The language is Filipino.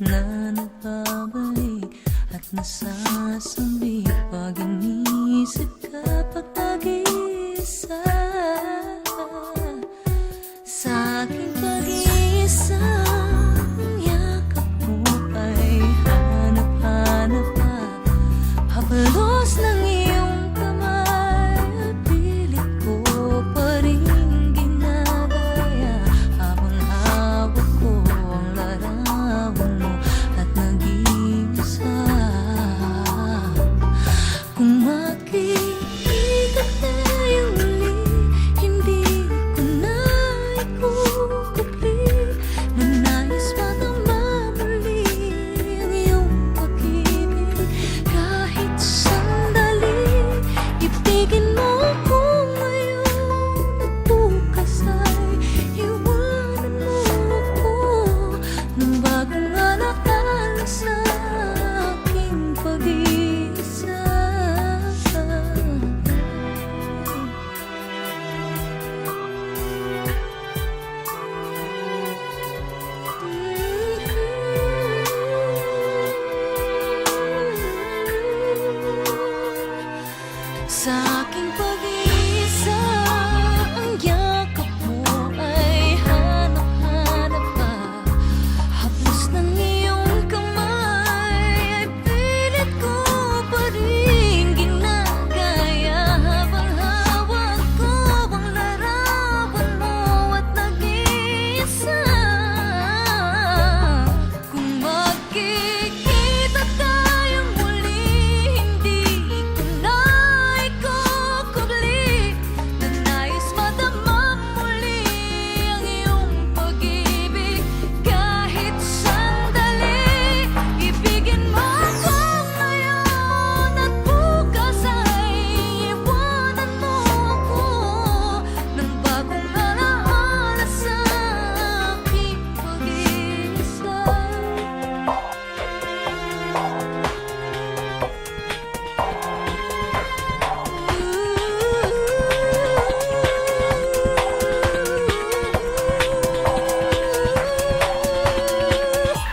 na nagbabalik at nasasambit pag inisip Sa aking pag-iisa Ang yakap mo ay hanap-hanap pa. Hapos ng iyong kamay Ay pilit ko pa rin ginagaya. Habang hawak ko ang larawan mo at nag-iisa